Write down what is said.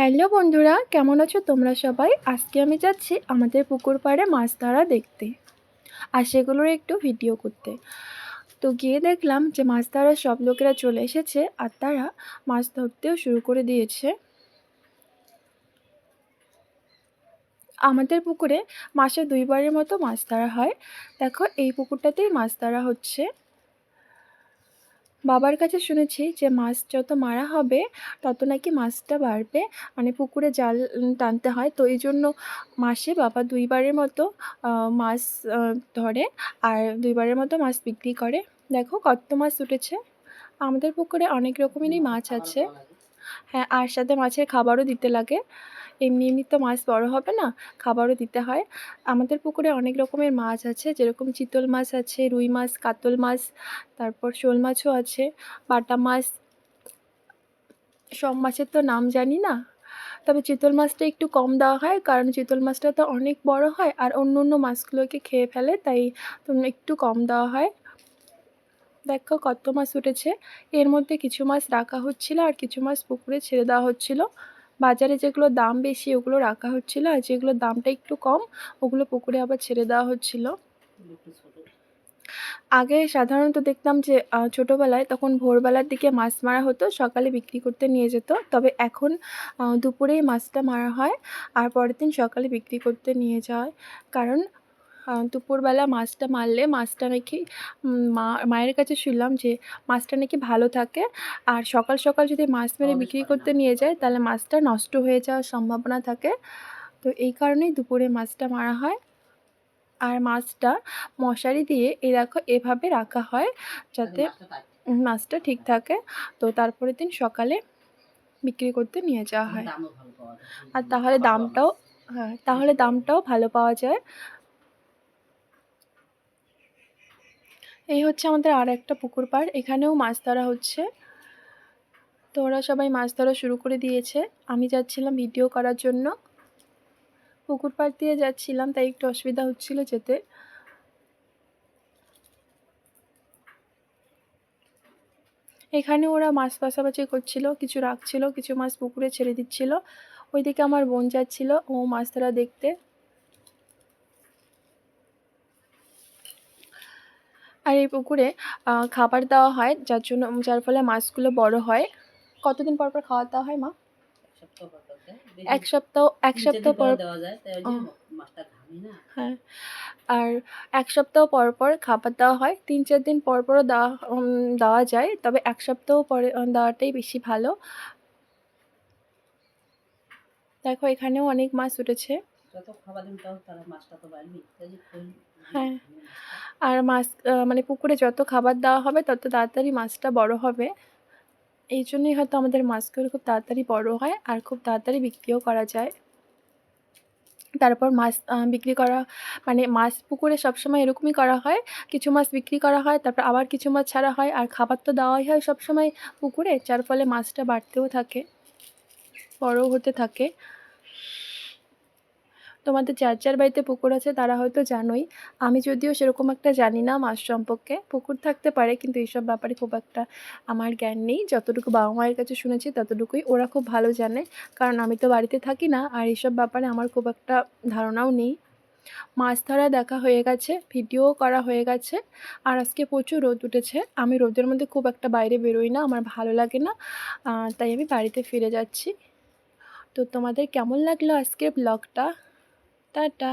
Hello বন্ধুরা, কেমন আছো তোমরা সবাই? আজকে আমি যাচ্ছি আমাদের পুকুর পাড়ে মাছ ধরা দেখতে আর সেগুলোর একটু ভিডিও করতে। তো গিয়ে দেখলাম যে মাছ ধরার সব লোকেরা চলে এসেছে আর তারা মাছ ধরতেও শুরু করে দিয়েছে। আমাদের পুকুরে মাসে দুইবারের মতো মাছ ধরা হয়। দেখো, এই পুকুরটাতেই মাছ ধরা হচ্ছে। বাবার কাছে শুনেছি যে মাছ যত মারা হবে, তত নাকি মাছটা বাড়বে। মানে পুকুরে জাল টানতে হয়। তো এই জন্য মাসে বাবা দুইবারের মতো মাছ ধরে আর দুইবারের মতো মাছ বিক্রি করে। দেখো কত মাছ উঠেছে। আমাদের পুকুরে অনেক রকমেরই মাছ আছে। হ্যাঁ আর সাথে মাছের খাবারও দিতে লাগে। এমনি এমনি তো মাছ বড় হবে না, খাবারও দিতে হয়। আমাদের পুকুরে অনেক রকমের মাছ আছে, যেরকম চিতল মাছ আছে, রুই মাছ, কাতল মাছ, তারপর শোল মাছও আছে, বাটা মাছ, সব মাছের তো নাম জানি না। তবে চিতল মাছটা একটু কম দেওয়া হয়, কারণ চিতল মাছটা তো অনেক বড় হয়, আর অন্য অন্য মাছগুলোকে খেয়ে ফেলে, তাই একটু কম দেওয়া হয়। দেখো কত মাছ উঠেছে, এর মধ্যে কিছু মাছ রাখা হচ্ছিল, আর কিছু মাছ পুকুরে ছেড়ে দেওয়া হচ্ছিল। বাজারে যেগুলো দাম বেশি, ওগুলো রাখা হচ্ছিল আর যেগুলো দামটা একটু কম, ওগুলো পুকুরে আবার ছেড়ে দেওয়া হচ্ছিল। আগে সাধারণত দেখতাম যে ছোটোবেলায় তখন ভোরবেলার দিকে মাছ মারা হতো, সকালে বিক্রি করতে নিয়ে যেত। তবে এখন দুপুরেই মাছটা মারা হয় আর পরের দিন সকালে বিক্রি করতে নিয়ে যায়। কারণ দুপুরবেলা মাছটা মারলে মাছটা নাকি মা মায়ের কাছে শুনলাম যে মাছটা নাকি ভালো থাকে। আর সকাল সকাল যদি মাছ মেরে বিক্রি করতে নিয়ে যায় তাহলে মাছটা নষ্ট হয়ে যাওয়ার সম্ভাবনা থাকে। তো এই কারণেই দুপুরে মাছটা মারা হয়। আর মাছটা মশারি দিয়ে এই দেখো এভাবে রাখা হয় যাতে মাছটা ঠিক থাকে। তো তারপরের দিন সকালে বিক্রি করতে নিয়ে যাওয়া হয়। আর তাহলে দামটাও হ্যাঁ তাহলে দামটাও ভালো পাওয়া যায়। এই হচ্ছে আমাদের আর একটা পুকুর পাড়। এখানেও মাছ ধরা হচ্ছে। তো ওরা সবাই মাছ ধরা শুরু করে দিয়েছে। আমি যাচ্ছিলাম ভিডিও করার জন্য। পুকুর পাড় দিয়ে যাচ্ছিলাম, তাই একটু অসুবিধা হচ্ছিল যেতে। এখানে ওরা মাছ পাশাপাশি করছিল, কিছু রাখছিল, কিছু মাছ পুকুরে ছেড়ে দিচ্ছিল। ওইদিকে আমার বোন যাচ্ছিল, ও মাছ ধরা দেখতে। আর এই পুকুরে খাবার দেওয়া হয় যার জন্য যার ফলে মাছগুলো বড় হয়। কতদিন পর পর খাওয়া দেওয়া হয় মা? এক সপ্তাহ এক সপ্তাহ পর হ্যাঁ। আর এক সপ্তাহ পর পর খাবার দেওয়া হয়। তিন চার দিন পর পরও দেওয়া দেওয়া যায় তবে এক সপ্তাহ পরে দেওয়াটাই বেশি ভালো। দেখো এখানেও অনেক মাছ উঠেছে। হ্যাঁ। আর মাছ মানে পুকুরে যত খাবার দেওয়া হবে তত তাড়াতাড়ি মাছটা বড় হবে। এই জন্যই হয়তো আমাদের মাছগুলো খুব তাড়াতাড়ি বড় হয় আর খুব তাড়াতাড়ি বিক্রিও করা যায়। তারপর মাছ বিক্রি করা মানে মাছ পুকুরে সবসময় এরকমই করা হয়। কিছু মাছ বিক্রি করা হয়, তারপর আবার কিছু মাছ ছাড়া হয় আর খাবার তো দেওয়াই হয় সবসময় পুকুরে, যার ফলে মাছটা বাড়তেও থাকে, বড়ও হতে থাকে। তোমাদের যার যার বাড়িতে পুকুর আছে তারা হয়তো জানোই। আমি যদিও সেরকম একটা জানি না মাছ সম্পর্কে। পুকুর থাকতে পারে কিন্তু এইসব ব্যাপারে খুব একটা আমার জ্ঞান নেই। যতটুকু বাবা মায়ের কাছে শুনেছি ততটুকুই ওরা খুব ভালো জানে। কারণ আমি তো বাড়িতে থাকি না আর এইসব ব্যাপারে আমার খুব একটা ধারণাও নেই। মাছ ধরা দেখা হয়ে গেছে, ভিডিও করা হয়ে গেছে। আর আজকে প্রচুর রোদ উঠেছে। আমি রোদের মধ্যে খুব একটা বাইরে বেরোই না, আমার ভালো লাগে না। তাই আমি বাড়িতে ফিরে যাচ্ছি। তো তোমাদের কেমন লাগল আজকের ব্লগটা? টাটা